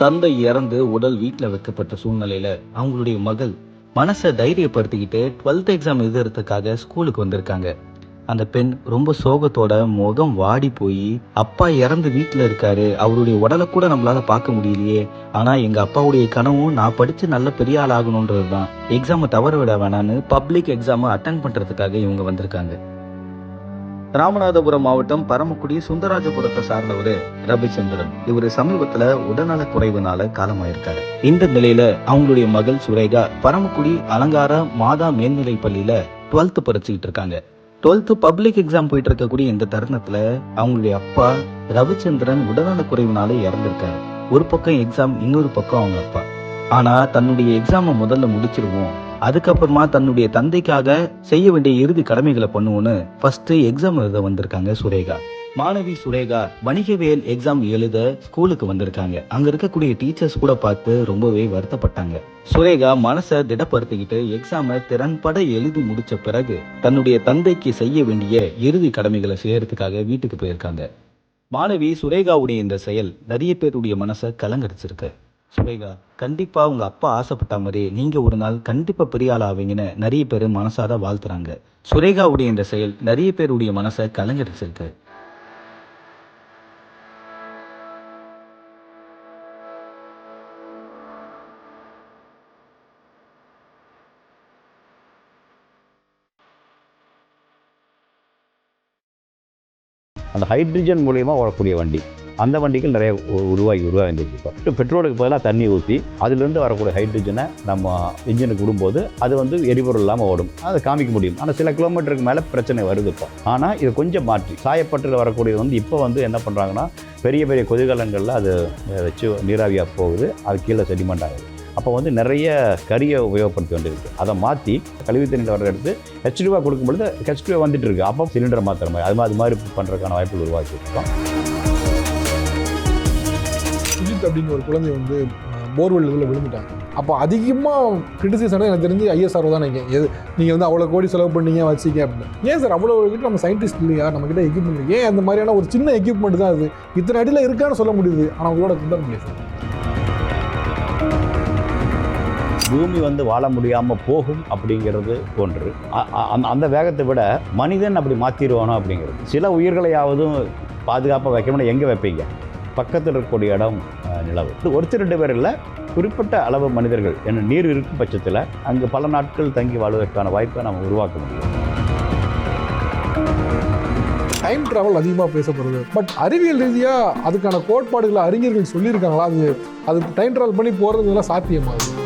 தந்தை இறந்து உடல் வீட்டில் வைக்கப்பட்ட சூழ்நிலையில அவங்களுடைய மகள் மனசை தைரியப்படுத்திக்கிட்டு டுவெல்த் எக்ஸாம் எழுதுறதுக்காக ஸ்கூலுக்கு வந்திருக்காங்க. அந்த பெண் ரொம்ப சோகத்தோட முகம் வாடி போய் அப்பா இறந்து வீட்டில் இருக்காரு. அவருடைய உடலை கூட நம்மளால பார்க்க முடியலையே. ஆனா எங்க அப்பாவுடைய கனவும் நான் படிச்சு நல்ல பெரிய ஆள் ஆகணுன்றது தான் எக்ஸாமை தவற விட வேணான்னு பப்ளிக் எக்ஸாமை அட்டன் பண்றதுக்காக இவங்க வந்திருக்காங்க. ராமநாதபுரம் மாவட்டம் பரமக்குடி சுந்தராஜபுரத்தை சார்ந்தவர் ரவிச்சந்திரன். இவர் சமீபத்துல உடல்நல குறைவுனால காலமாயிருக்காரு. இந்த நிலையில அவங்களுடைய மகள் சுரேகா பரமக்குடி அலங்கார மாதா மேல்நிலை பள்ளியில டுவெல்த் படிச்சுக்கிட்டு இருக்காங்க. டுவெல்த் பப்ளிக் எக்ஸாம் போயிட்டு இருக்கக்கூடிய இந்த தருணத்துல அவங்களுடைய அப்பா ரவிச்சந்திரன் உடல்நல குறைவுனால இறந்திருக்காரு. ஒரு பக்கம் எக்ஸாம் இன்னொரு பக்கம் அவங்க அப்பா. ஆனா தன்னுடைய எக்ஸாமை முதல்ல முடிச்சிருவோம். அதுக்கப்புறமா தன்னுடைய தந்தைக்காக செய்ய வேண்டிய இறுதி கடமைகளை பண்ணுவோன்னு ஃபர்ஸ்ட் எக்ஸாம் எழுத வந்திருக்காங்க சுரேகா. மாணவி சுரேகா வணிகவியல் எக்ஸாம் எழுத ஸ்கூலுக்கு வந்திருக்காங்க. அங்க இருக்கக்கூடிய டீச்சர்ஸ் கூட பார்த்து ரொம்பவே வருத்தப்பட்டாங்க. சுரேகா மனசை திடப்படுத்திக்கிட்டு எக்ஸாமை திறன்பட எழுதி முடிச்ச பிறகு தன்னுடைய தந்தைக்கு செய்ய வேண்டிய இறுதி கடமைகளை செய்யறதுக்காக வீட்டுக்கு போயிருக்காங்க. மாணவி சுரேகாவுடைய இந்த செயல் நிறைய பேருடைய மனசை கலங்கடிச்சிருக்கு. சுரேகா கண்டிப்பா உங்க அப்பா ஆசைப்பட்ட மாதிரி நீங்க ஒரு நாள் கண்டிப்பா பெரிய ஆள் ஆவீங்கன்னு நிறைய பேர் மனசார வாழ்த்துறாங்க. சுரேகாவுடைய இந்த செயல் நிறைய பேருடைய மனசை கலங்கடிச்சிருக்கு அந்த ஹைட்ரஜன் மூலியமாக ஓடக்கூடிய வண்டி. அந்த வண்டிகள் நிறைய உருவாகி உருவாகி உருவாகி இப்போ பெட்ரோலுக்கு பதிலாக தண்ணி ஊற்றி அதுலேருந்து வரக்கூடிய ஹைட்ரஜனை நம்ம இன்ஜினுக்கு விடும்போது அது வந்து எரிபொருள் இல்லாமல் ஓடும். அதை காமிக்க முடியும். ஆனால் சில கிலோமீட்டருக்கு மேலே பிரச்சனை வருது இப்போ. ஆனால் இது கொஞ்சம் மாற்றி. சாயப்பட்டில் வரக்கூடியது வந்து இப்போ வந்து என்ன பண்ணுறாங்கன்னா பெரிய பெரிய கொதிகலங்களில் அது வச்சு நீராவியாக போகுது. அது கீழே செடிமெண்ட் ஆகுது. அப்போ வந்து நிறைய கரியை உபயோகப்படுத்த வேண்டியிருக்கு அதை மாற்றி கழிவு தண்ணியில் வர எடுத்து ஹெச்டிவா கொடுக்கும்பொழுது ஹெச்டிவா வந்துட்டு இருக்கு. அப்போ சிலிண்டரை மாற்றுற மாதிரி அது மாதிரி அது மாதிரி பண்ணுறதுக்கான வாய்ப்புகள் உருவாக்கி இருக்கோம் சுஜித் அப்படிங்கிற ஒரு குழந்தை வந்து போர்வெல் இதில் விழுந்துட்டாங்க. அப்போ அதிகமாக கிரிட்டிசைஸ் ஆனால் எனக்கு தெரிஞ்சு ஐஎஸ்ஆர் தான் நினைக்கிறேன். எது நீங்கள் வந்து அவ்வளோ கோடி செலவு பண்ணீங்க வச்சிக்க அப்படின்னு. ஏன் சார் அவ்வளோ கிட்ட நம்ம சயின்டிஸ்ட் இல்லையா? நம்ம கிட்ட எக்யூப்மெண்ட் ஏன் அந்த மாதிரியான ஒரு சின்ன எக்யூப்மெண்ட் தான் அது? இத்தனை அடியில் இருக்கான்னு சொல்ல முடியுது. ஆனால் உங்களோட திட்டம் முடியாது சார்? பூமி வந்து வாழ முடியாமல் போகும் அப்படிங்கிறது ஒன்று. அந்த அந்த வேகத்தை விட மனிதன் அப்படி மாற்றிடுவானோ அப்படிங்கிறது. சில உயிர்களையாவதும் பாதுகாப்பாக வைக்கணும்னா எங்கே வைப்பீங்க? பக்கத்தில் இருக்கக்கூடிய இடம் நிலவு. இது ஒருத்தர் ரெண்டு பேர் இல்லை குறிப்பிட்ட அளவு மனிதர்கள். என நீர் இருக்கும் பட்சத்தில் அங்கு பல நாட்கள் தங்கி வாழ்வதற்கான வாய்ப்பை நம்ம உருவாக்க முடியும். டைம் ட்ராவல் அதிகமாக பேசப்படுது. பட் அறிவியல் ரீதியாக அதுக்கான கோட்பாடுகளை அறிஞர்கள் சொல்லியிருக்காங்களா? அது அது டைம் ட்ராவல் பண்ணி போகிறதுலாம் சாத்தியமாகுது